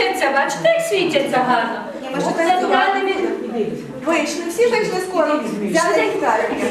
світяться, бачите, як світяться гарно. Ми ще так Це здали Вийшли, всі вийшли скоро, взяли ліхтарики.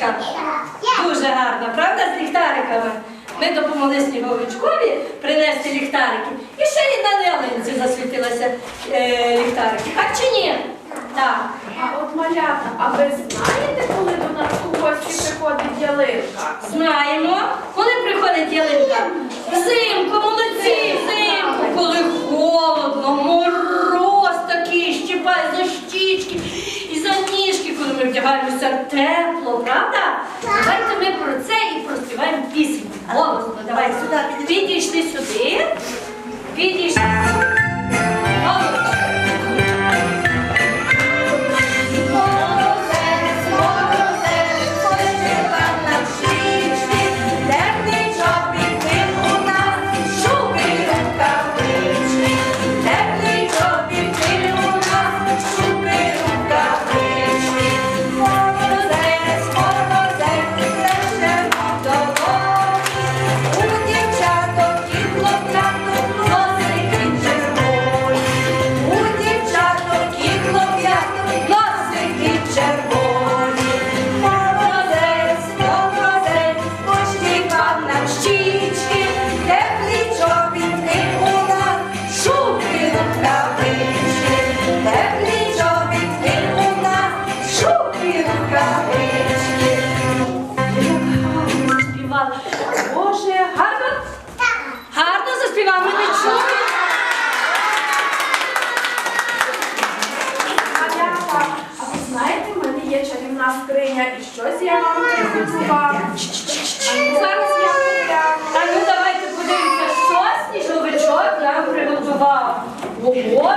Снігурочка? Е, Дуже гарна, правда, з ліхтариками. Ми допомогли Сніговичкові принести ліхтарики. І ще й на ялинці засвітилися е, ліхтарики. Так чи ні? Так. А от малята, а ви знаєте, коли до нас у гості приходить ялинка? Знаємо. Коли приходить ялинка? Взимку, молодці, взимку, коли холодно, мороз такий, щіпає за щічки за коли ми вдягаємося тепло, правда? Давайте ми про це і проспіваємо пісню. Голосно, давай сюди. Підійшли сюди, підійшли. О,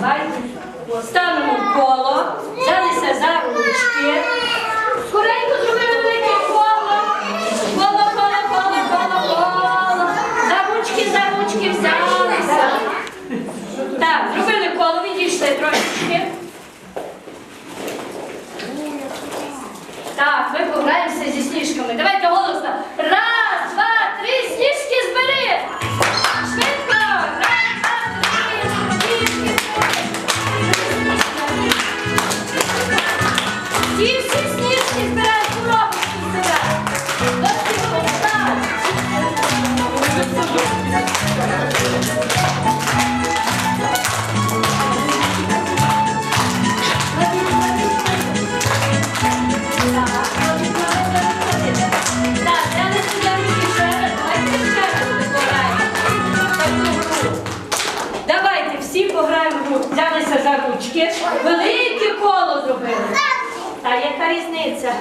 давайте. Станемо в коло, взялися за ручки. finezza.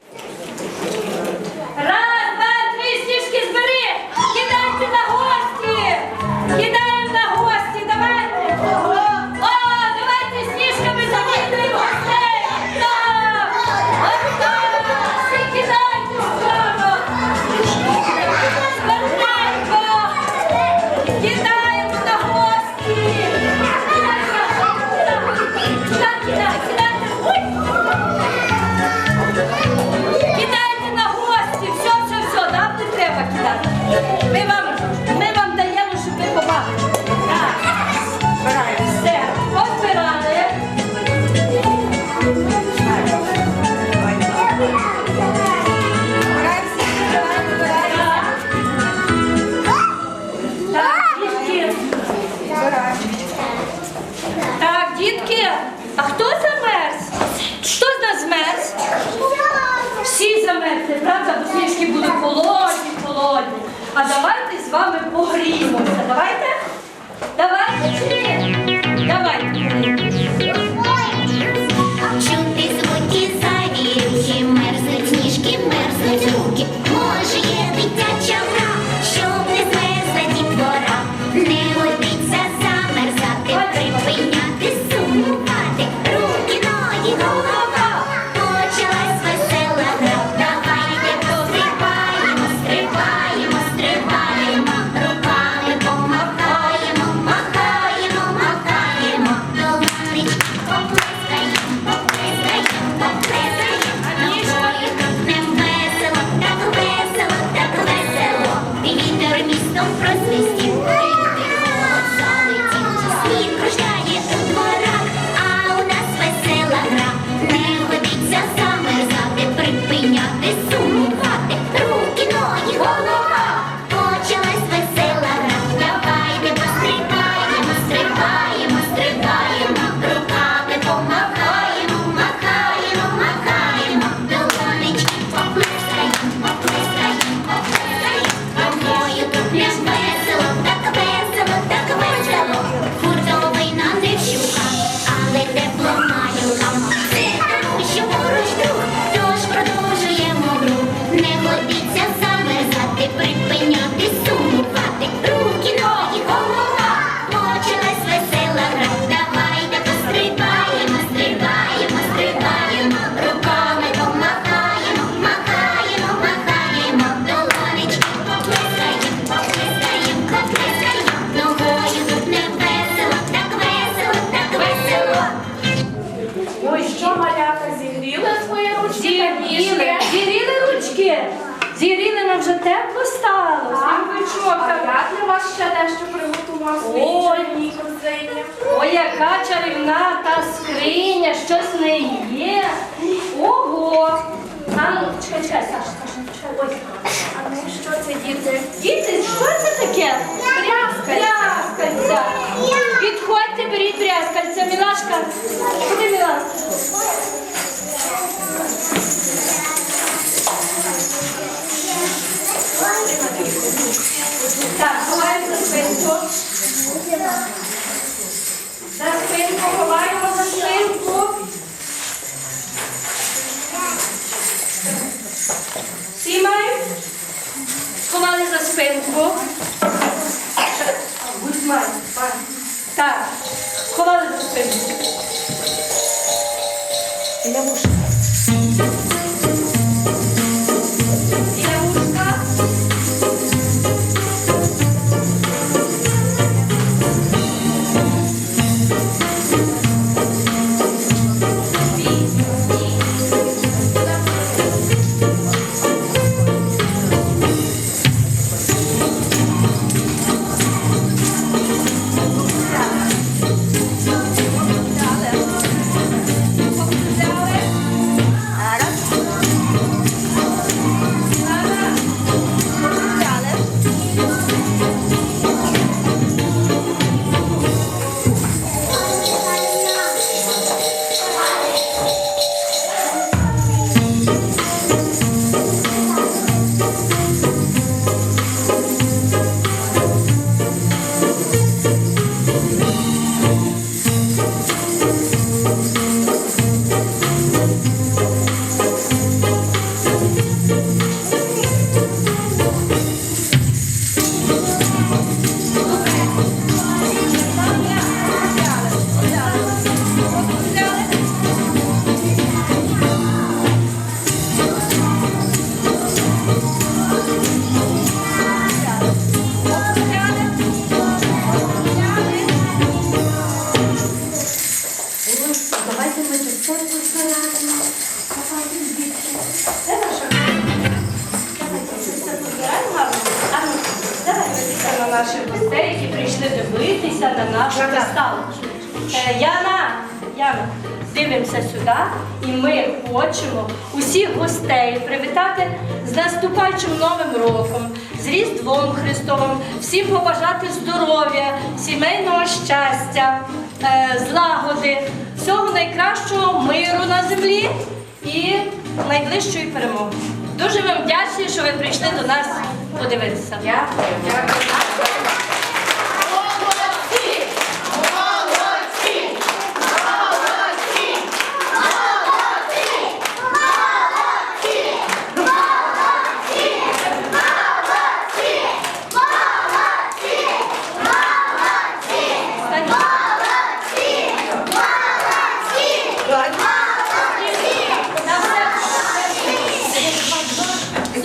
Хто з нас змерз? Всі замерзли, правда, бо сніжки були холодні, холодні. А давайте з вами погріємося. Давайте? Давайте чи ні? Зігріли, ніжки? зігріли ручки. Зігріли нам вже тепло стало. Так, Сніговичок а я для вас ще дещо приготував Ой. свої чарівній корзині. Ой, яка чарівна та скриня, щось в неї є. Ого! А ну, чекай, чекай, Саша, Саша, чекай. Ой. А ну що це, діти? Діти, що це таке? Брязкальця. Підходьте, беріть брязкальця. Мілашка, куди Мілашка? Так, ховаємо за спинку. За спинку, ховаємо за спинку. Всі мають? Сховали за спинку. Будь май, май. Так, сховали за спинку. Біля вушка. Біля виставу. Е, Яна, Яна, дивимося сюди, і ми хочемо усіх гостей привітати з наступаючим новим роком, з Різдвом Христовим, всім побажати здоров'я, сімейного щастя, е, злагоди, всього найкращого миру на землі і найближчої перемоги. Дуже вам вдячні, що ви прийшли до нас подивитися. Дякую, дякую.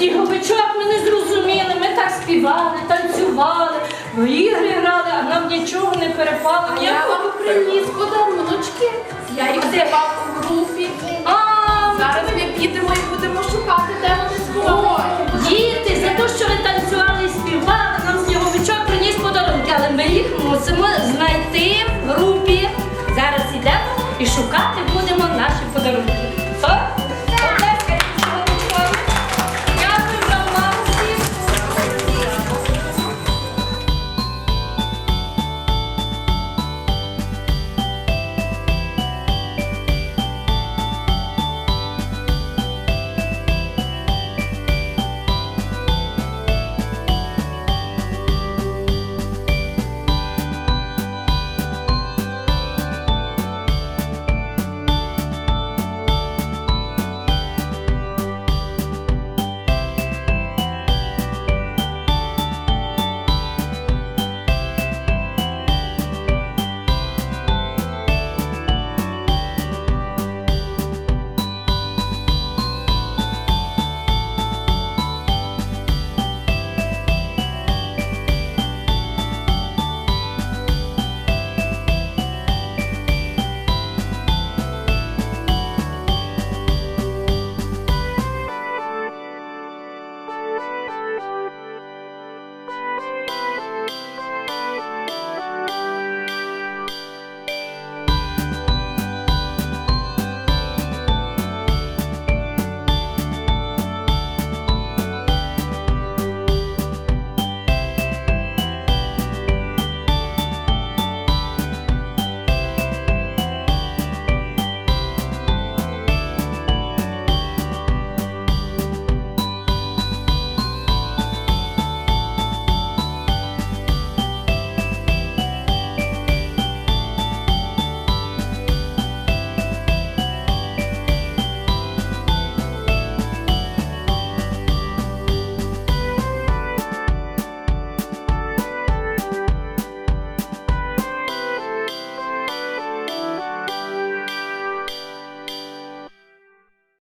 Сніговичок ми не зрозуміли, ми так співали, танцювали, в ігри грали, а нам нічого. А я вам приніс подаруночки. Я їх взяла у групі. Зараз ми підемо і будемо шукати, де вони сховані. Діти, за те, що ви танцювали і співали, нам сніговичок приніс подарунки, але ми їх мусимо знайти в групі. Зараз йдемо і шукати будемо наші подарунки.